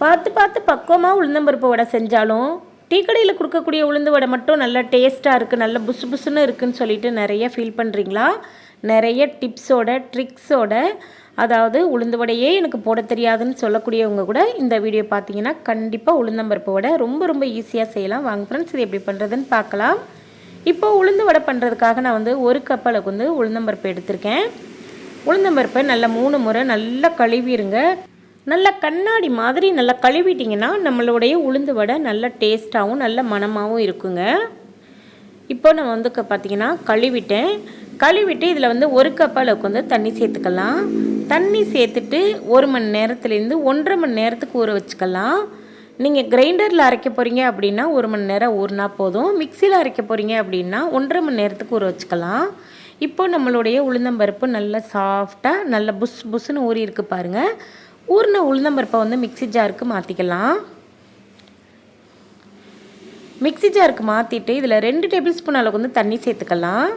பார்த்து பார்த்து பக்குவமாக உளுந்தம்பருப்பு வடை செஞ்சாலும் டீ கடையில் கொடுக்கக்கூடிய உளுந்து வடை மட்டும் நல்லா டேஸ்ட்டாக இருக்குது நல்ல புசு புசுன்னு இருக்குன்னு சொல்லிட்டு நிறைய ஃபீல் பண்ணுறீங்களா நிறைய டிப்ஸோட ட்ரிக்ஸோட அதாவது உளுந்து வடையே எனக்கு போட தெரியாதுன்னு சொல்லக்கூடியவங்க கூட இந்த வீடியோ பார்த்தீங்கன்னா கண்டிப்பாக உளுந்தம்பருப்பு வடை ரொம்ப ரொம்ப ஈஸியாக செய்யலாம். வாங்க ஃப்ரெண்ட்ஸ் இது எப்படி பண்ணுறதுன்னு பார்க்கலாம். இப்போ உளுந்து வடை பண்ணுறதுக்காக நான் வந்து ஒரு கப் அளவுக்கு வந்து உளுந்தம்பருப்பு எடுத்திருக்கேன். உளுந்தம்பருப்பை நல்லா மூணு முறை நல்லா கழுவிடுங்க நல்லா கண்ணாடி மாதிரி நல்லா கழுவிட்டிங்கன்னா நம்மளுடைய உளுந்து வடை நல்ல டேஸ்ட்டாகவும் நல்ல மணமாகவும் இருக்குங்க. இப்போ நான் வந்து க- பார்த்தீங்கன்னா கழுவிட்டேன். கழுவிட்டு இதில் வந்து ஒரு கப் அளவுக்கு வந்து தண்ணி சேர்த்துக்கலாம். தண்ணி சேர்த்துட்டு ஒரு மணி நேரத்துலேருந்து ஒன்றரை மணி நேரத்துக்கு ஊற வச்சுக்கலாம். நீங்கள் கிரைண்டரில் அரைக்க போகிறீங்க அப்படின்னா ஒரு மணி நேரம் ஊறினா போதும். மிக்சியில் அரைக்க போகிறீங்க அப்படின்னா ஒன்றரை மணி நேரத்துக்கு ஊற வச்சுக்கலாம். இப்போ நம்மளுடைய உளுந்தம்பருப்பு நல்லா சாஃப்டாக நல்ல புஸ் புஸ்ன்னு ஊறி இருக்கு பாருங்கள் ஊர்ன உளுந்தம்பருப்பை வந்து மிக்ஸி ஜாருக்கு மாற்றிக்கலாம் மிக்ஸி ஜாருக்கு மாற்றிட்டு இதில் ரெண்டு டேபிள் ஸ்பூன் அளவுக்கு வந்து தண்ணி சேர்த்துக்கலாம்.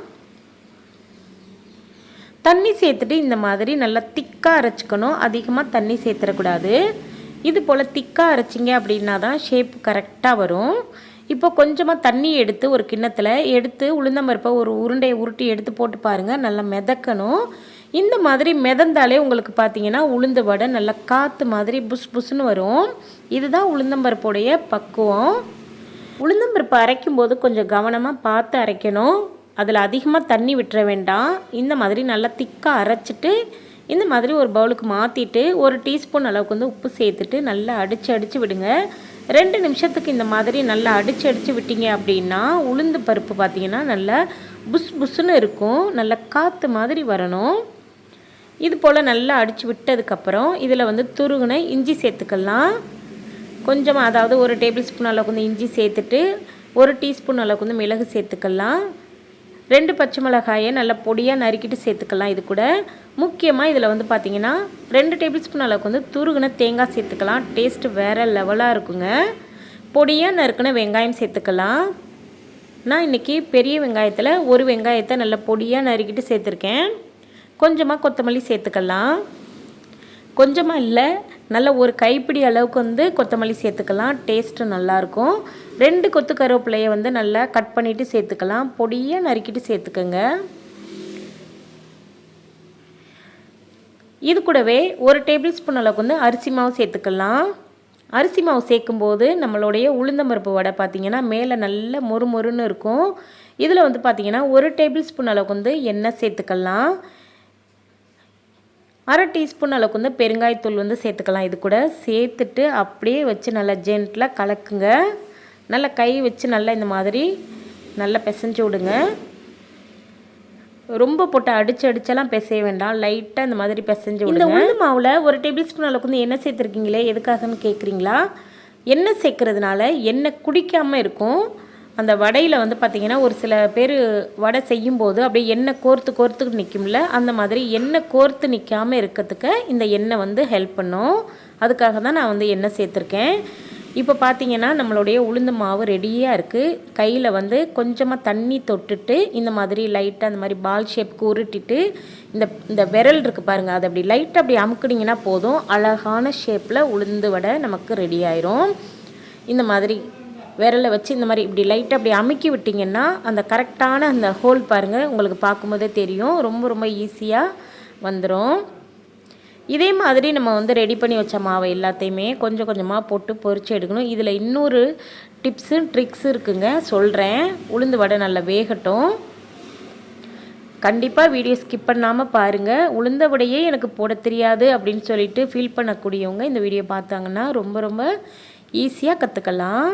தண்ணி சேர்த்துட்டு இந்த மாதிரி நல்லா திக்காக அரைச்சிக்கணும். அதிகமாக தண்ணி சேர்த்துடக்கூடாது இது போல் திக்காக அரைச்சிங்க அப்படின்னா தான் ஷேப் கரெக்டாக வரும். இப்போ கொஞ்சமாக தண்ணி எடுத்து ஒரு கிண்ணத்தில் எடுத்து உளுந்தம்பருப்பை ஒரு உருண்டையை உருட்டி எடுத்து போட்டு பாருங்கள் நல்லா மிதக்கணும். இந்த மாதிரி மிதந்தாலே உங்களுக்கு பார்த்தீங்கன்னா உளுந்து வடை நல்லா காற்று மாதிரி புஷ் புஷ்னு வரும். இதுதான் உளுந்தம்பருப்புடைய பக்குவம். உளுந்தம்பருப்பு அரைக்கும் போது கொஞ்சம் கவனமாக பார்த்து அரைக்கணும். அதில் அதிகமாக தண்ணி விட்டுற வேண்டாம். இந்த மாதிரி நல்லா திக்காக அரைச்சிட்டு இந்த மாதிரி ஒரு பவுலுக்கு மாற்றிட்டு ஒரு டீஸ்பூன் அளவுக்கு வந்து உப்பு சேர்த்துட்டு நல்லா அடித்து அடித்து விடுங்க. ரெண்டு நிமிஷத்துக்கு இந்த மாதிரி நல்லா அடித்து அடித்து விட்டீங்க அப்படின்னா உளுந்து பருப்பு பார்த்தீங்கன்னா நல்லா புஷ் புஷ்ஷுன்னு இருக்கும். நல்லா காற்று மாதிரி வரணும். இது போல் நல்லா அடித்து விட்டதுக்கப்புறம் இதில் வந்து துருகுன இஞ்சி சேர்த்துக்கலாம். கொஞ்சமாக அதாவது ஒரு டேபிள் ஸ்பூன் அளவுக்கு வந்து இஞ்சி சேர்த்துட்டு ஒரு டீஸ்பூன் அளவுக்கு வந்து மிளகு சேர்த்துக்கலாம். ரெண்டு பச்சை மிளகாயை நல்லா பொடியாக நறுக்கிட்டு சேர்த்துக்கலாம் இது கூட. முக்கியமாக இதில் வந்து பார்த்திங்கன்னா ரெண்டு டேபிள் ஸ்பூன் அளவுக்கு வந்து துருகுன தேங்காய் சேர்த்துக்கலாம். டேஸ்ட்டு வேறு லெவலாக இருக்குங்க. பொடியாக நறுக்குன வெங்காயம் சேர்த்துக்கலாம். நான் இன்றைக்கி பெரிய வெங்காயத்தில் ஒரு வெங்காயத்தை நல்லா பொடியாக நறுக்கிட்டு சேர்த்துருக்கேன். கொஞ்சமாக கொத்தமல்லி சேர்த்துக்கலாம். கொஞ்சமாக இல்லை நல்ல ஒரு கைப்பிடி அளவுக்கு வந்து கொத்தமல்லி சேர்த்துக்கலாம். டேஸ்ட்டு நல்லாயிருக்கும் ரெண்டு கொத்து கருவேப்பிலையை வந்து நல்லா கட் பண்ணிவிட்டு சேர்த்துக்கலாம். பொடியாக நறுக்கிட்டு சேர்த்துக்கோங்க. இது கூடவே ஒரு டேபிள் ஸ்பூன் அளவுக்கு வந்து அரிசி மாவு சேர்த்துக்கலாம். அரிசி மாவு சேர்க்கும்போது நம்மளுடைய உளுந்தம்பருப்பு வடை பார்த்திங்கன்னா மேலே நல்ல மொறு மொறுன்னு இருக்கும். இதில் வந்து பார்த்திங்கன்னா ஒரு டேபிள் ஸ்பூன் அளவுக்கு வந்து எண்ணெய் சேர்த்துக்கலாம். அரை டீஸ்பூன் அளவுக்கு வந்து பெருங்காயத்தூள் வந்து சேர்த்துக்கலாம். இது கூட சேர்த்துட்டு அப்படியே வச்சு நல்லா ஜென்டில் கலக்குங்க. நல்லா கை வச்சு நல்லா இந்த மாதிரி நல்லா பிசைஞ்சு விடுங்க. ரொம்ப போட்டு அடிச்சு அடிச்செல்லாம் பிசைய வேண்டாம். லைட்டாக இந்த மாதிரி பிசைஞ்சு விடுங்க. இந்த உளுந்து மாவில் ஒரு டேபிள் ஸ்பூன் அளவுக்கு வந்து எண்ணெய் சேர்த்துருக்கீங்களே எதுக்காகன்னு கேட்குறீங்களா எண்ணெய் சேர்க்கறதுனால எண்ணெய் குடிக்காமல் இருக்கும். அந்த வடையில் வந்து பார்த்திங்கன்னா ஒரு சில பேர் வடை செய்யும்போது அப்படியே எண்ணெய் கோர்த்து கோர்த்து நிற்கும்ல அந்த மாதிரி எண்ணெய் கோர்த்து நிற்காமல் இருக்கிறதுக்கு இந்த எண்ணெய் வந்து ஹெல்ப் பண்ணும். அதுக்காக தான் நான் வந்து எண்ணெய் சேர்த்துருக்கேன். இப்போ பார்த்தீங்கன்னா நம்மளுடைய உளுந்து மாவு ரெடியாக இருக்குது கையில் வந்து கொஞ்சமாக தண்ணி தொட்டுட்டு இந்த மாதிரி லைட்டாக அந்த மாதிரி பால் ஷேப்புக்கு உருட்டிட்டு இந்த இந்த விரல் இருக்குது பாருங்கள் அதை அப்படி லைட்டாக அப்படி அமுக்குனிங்கன்னா போதும். அழகான ஷேப்பில் உளுந்து வடை நமக்கு ரெடி ஆயிரும். இந்த மாதிரி விரலை வச்சு இந்த மாதிரி இப்படி லைட்டாக அப்படி அமுக்கி விட்டிங்கன்னா அந்த கரெக்டான அந்த ஹோல் பாருங்கள் உங்களுக்கு பார்க்கும்போதே தெரியும். ரொம்ப ரொம்ப ஈஸியாக வந்துடும் இதே மாதிரி நம்ம வந்து ரெடி பண்ணி வச்ச மாவை எல்லாத்தையுமே கொஞ்சம் கொஞ்சமாக போட்டு பொறிச்சு எடுக்கணும். இதில் இன்னொரு டிப்ஸு ட்ரிக்ஸ் இருக்குங்க. சொல்கிறேன் உளுந்து வடை நல்லா வேகட்டும். கண்டிப்பாக வீடியோ ஸ்கிப் பண்ணாமல் பாருங்கள் உளுந்தவடையே எனக்கு போட தெரியாது அப்படின்னு சொல்லிட்டு ஃபீல் பண்ணக்கூடியவங்க இந்த வீடியோ பார்த்தாங்கன்னா ரொம்ப ரொம்ப ஈஸியாக கற்றுக்கலாம்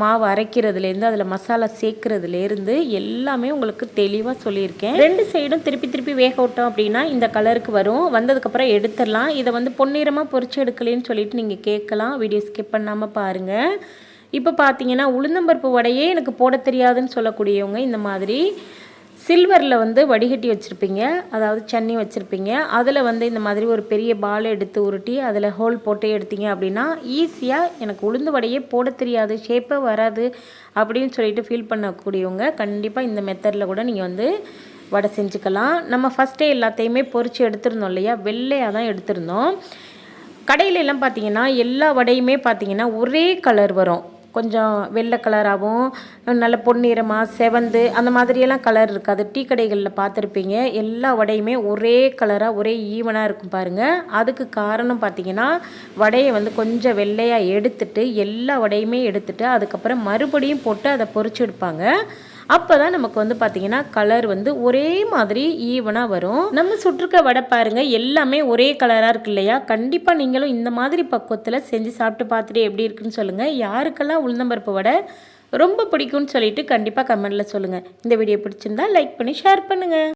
மாவு அரைக்கிறதுலேருந்து அதில் மசாலா சேர்க்குறதுலேருந்து எல்லாமே உங்களுக்கு தெளிவாக சொல்லியிருக்கேன். ரெண்டு சைடும் திருப்பி திருப்பி வேக விட்டோம் அப்படின்னா இந்த கலருக்கு வரும். வந்ததுக்கப்புறம் எடுத்துடலாம். இதை வந்து பொன்னிறமாக பொறிச்சு எடுக்கலேன்னு சொல்லிட்டு நீங்கள் கேட்கலாம். வீடியோ ஸ்கிப் பண்ணாமல் பாருங்கள் இப்போ பார்த்தீங்கன்னா உளுந்தம்பருப்பு வடையே எனக்கு போட தெரியாதுன்னு சொல்லக்கூடியவங்க இந்த மாதிரி. சில்வரில் வந்து வடிகட்டி வச்சுருப்பீங்க. அதாவது சன்னி வச்சுருப்பீங்க. அதில் வந்து இந்த மாதிரி ஒரு பெரிய பால் எடுத்து உருட்டி அதில் ஹோல் போட்டு எடுத்தீங்க அப்படின்னா ஈஸியாக எனக்கு உளுந்து வடையே போட தெரியாது ஷேப்பே வராது அப்படின்னு சொல்லிட்டு ஃபீல் பண்ணக்கூடியவங்க கண்டிப்பாக இந்த மெத்தடில் கூட நீங்கள் வந்து வடை செஞ்சுக்கலாம். நம்ம ஃபஸ்ட்டே எல்லாத்தையுமே பொறிச்சு எடுத்திருந்தோம் இல்லையா? வெள்ளையாக தான் எடுத்திருந்தோம். கடையில எல்லாம் பார்த்தீங்கன்னா எல்லா வடையுமே பார்த்தீங்கன்னா ஒரே கலர் வரும். கொஞ்சம் வெள்ளை கலராகவும் நல்ல பொன்னிறமாக செவந்து அந்த மாதிரியெல்லாம் கலர் இருக்காது. டீ கடைகளில் பார்த்துருப்பீங்க. எல்லா வடையுமே ஒரே கலராக ஒரே ஈவனாக இருக்கும் பாருங்கள் அதுக்கு காரணம் பார்த்தீங்கன்னா வடையை வந்து கொஞ்சம் வெள்ளையாக எடுத்துட்டு எல்லா வடையுமே எடுத்துட்டு அதுக்கப்புறம் மறுபடியும் போட்டு அதை பொறிச்சு எடுப்பாங்க. அப்போ தான் நமக்கு வந்து பார்த்திங்கன்னா கலர் வந்து ஒரே மாதிரி ஈவனாக வரும். நம்ம சுற்றுக்க வடை பாருங்கள் எல்லாமே ஒரே கலராக இருக்கு இல்லையா? கண்டிப்பாக நீங்களும் இந்த மாதிரி பக்குவத்தில் செஞ்சு சாப்பிட்டு பார்த்துட்டு எப்படி இருக்குன்னு சொல்லுங்கள் யாருக்கெல்லாம் உளுந்தம்பருப்பு வடை ரொம்ப பிடிக்கும்னு சொல்லிட்டு கண்டிப்பாக கமெண்டில் சொல்லுங்கள் இந்த வீடியோ பிடிச்சிருந்தா லைக் பண்ணி ஷேர் பண்ணுங்கள்